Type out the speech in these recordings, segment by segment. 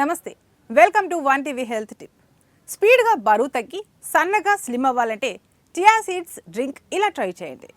Namaste. Welcome to one TV health tip. స్పీడ్గా బరువు తగ్గి సన్నగా స్లిమ్ అవ్వాలంటే చియా సీడ్స్ డ్రింక్ ఇలా ట్రై చేయండి.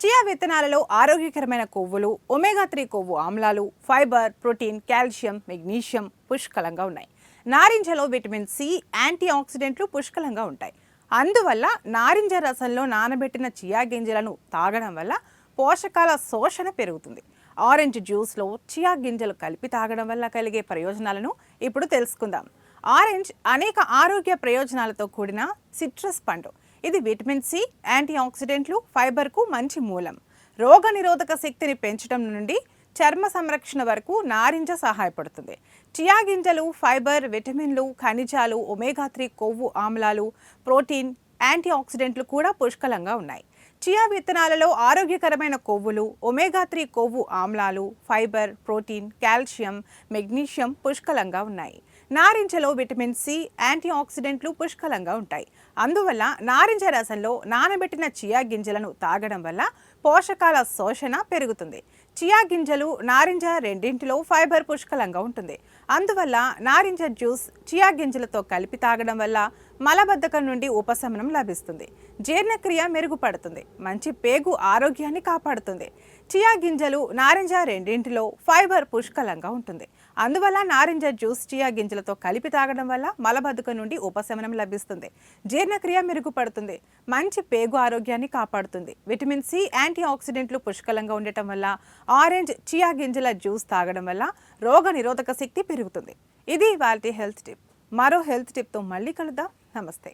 చియా విత్తనాలలో ఆరోగ్యకరమైన కొవ్వులు ఒమేగా త్రీ కొవ్వు ఆమ్లాలు ఫైబర్ ప్రోటీన్ కాల్షియం మెగ్నీషియం పుష్కలంగా ఉన్నాయి. నారింజలో విటమిన్ సి యాంటీ ఆక్సిడెంట్లు పుష్కలంగా ఉంటాయి. అందువల్ల నారింజ రసంలో నానబెట్టిన చియా గింజలను తాగడం వల్ల పోషకాల శోషణ పెరుగుతుంది. ఆరెంజ్ జ్యూస్లో చియా గింజలు కలిపి తాగడం వల్ల కలిగే ప్రయోజనాలను ఇప్పుడు తెలుసుకుందాం. ఆరెంజ్ అనేక ఆరోగ్య ప్రయోజనాలతో కూడిన సిట్రస్ పండు. ఇది విటమిన్ సి యాంటీ ఆక్సిడెంట్లు ఫైబర్కు మంచి మూలం. రోగ నిరోధక శక్తిని పెంచడం నుండి చర్మ సంరక్షణ వరకు నారింజ సహాయపడుతుంది. చియా గింజలు ఫైబర్ విటమిన్లు ఖనిజాలు ఒమేగా త్రీ కొవ్వు ఆమ్లాలు ప్రోటీన్ యాంటీ ఆక్సిడెంట్లు కూడా పుష్కలంగా ఉన్నాయి. చియా విత్తనాలలో ఆరోగ్యకరమైన కొవ్వులు ఒమేగా త్రీ కొవ్వు ఆమ్లాలు ఫైబర్ ప్రోటీన్ కాల్షియం మెగ్నీషియం పుష్కలంగా ఉన్నాయి. నారింజలో విటమిన్ సి యాంటీ ఆక్సిడెంట్లు పుష్కలంగా ఉంటాయి. అందువల్ల నారింజ రసంలో నానబెట్టిన చియా గింజలను తాగడం వల్ల పోషకాల శోషణ పెరుగుతుంది. చియా గింజలు నారింజ రెండింటిలో ఫైబర్ పుష్కలంగా ఉంటుంది. అందువల్ల నారింజ జ్యూస్ చియా గింజలతో కలిపి తాగడం వల్ల మలబద్ధకం నుండి ఉపశమనం లభిస్తుంది. జీర్ణక్రియ మెరుగుపడుతుంది. మంచి పేగు ఆరోగ్యాన్ని కాపాడుతుంది. చియా గింజలు నారింజ రెండింటిలో ఫైబర్ పుష్కలంగా ఉంటుంది. అందువల్ల నారింజ జ్యూస్ చియా గింజలతో కలిపి తాగడం వల్ల మలబద్ధకం నుండి ఉపశమనం లభిస్తుంది. జీర్ణక్రియ మెరుగుపడుతుంది. మంచి పేగు ఆరోగ్యాన్ని కాపాడుతుంది. విటమిన్ సి యాంటీ ఆక్సిడెంట్లు పుష్కలంగా ఉండటం వల్ల ఆరెంజ్ చియా గింజల జ్యూస్ తాగడం వల్ల రోగ నిరోధక శక్తి పెరుగుతుంది. ఇది వాళ్ళ హెల్త్ టిప్. మరో హెల్త్ టిప్తో మళ్ళీ కలుద్దాం. నమస్తే.